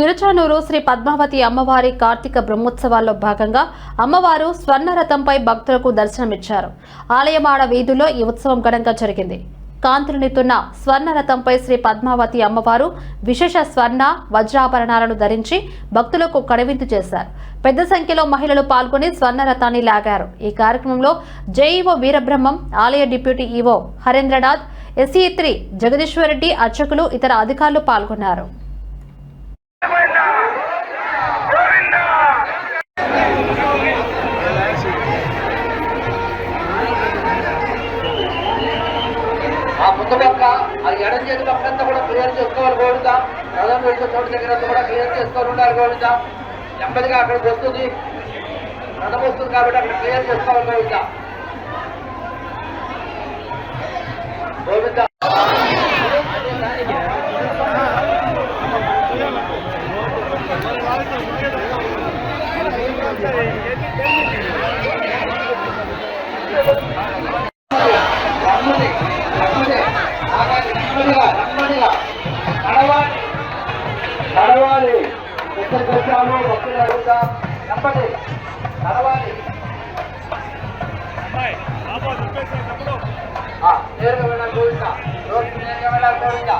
తిరుచానూరు శ్రీ పద్మావతి అమ్మవారి కార్తీక బ్రహ్మోత్సవాల్లో భాగంగా అమ్మవారు స్వర్ణరథంపై భక్తులకు దర్శనమిచ్చారు. ఆలయమాడ వీధుల్లో ఈ ఉత్సవం ఘనంగా జరిగింది. కాంతులనితున్న స్వర్ణరథంపై శ్రీ పద్మావతి అమ్మవారు విశేష స్వర్ణ వజ్రాభరణాలను ధరించి భక్తులకు కడవిందు చేశారు. పెద్ద సంఖ్యలో మహిళలు పాల్గొని స్వర్ణరథాన్ని లాగారు. ఈ కార్యక్రమంలో జేఈఓ వీరబ్రహ్మం ఆలయ deputy EO Harendranath SE three Jagadishwara Reddy అర్చకులు ఇతర అధికారులు పాల్గొన్నారు. ఆ ముందు పక్క అది ఎడం చేతి పక్క అంతా కూడా క్లియర్ చేసుకోవాలి గోవిందా. ప్రధాన పెట్టే చోటు దగ్గర కూడా క్లియర్ చేసుకోవాలి ఉండాలి గోవిందా. నెమ్మదిగా అక్కడికి వస్తుంది. రథం వస్తుంది కాబట్టి అక్కడ క్లియర్ చేసుకోవాలి గోవిందా. గోవిందా. ఎక్కడికి వచ్చాము భక్తులు అడుగుతా నెమ్మది నడవాలి. నేరుగా వెళ్ళాలి గోవిందా. రోడ్డు నేరుగా వెళ్ళాలి గోవిందా.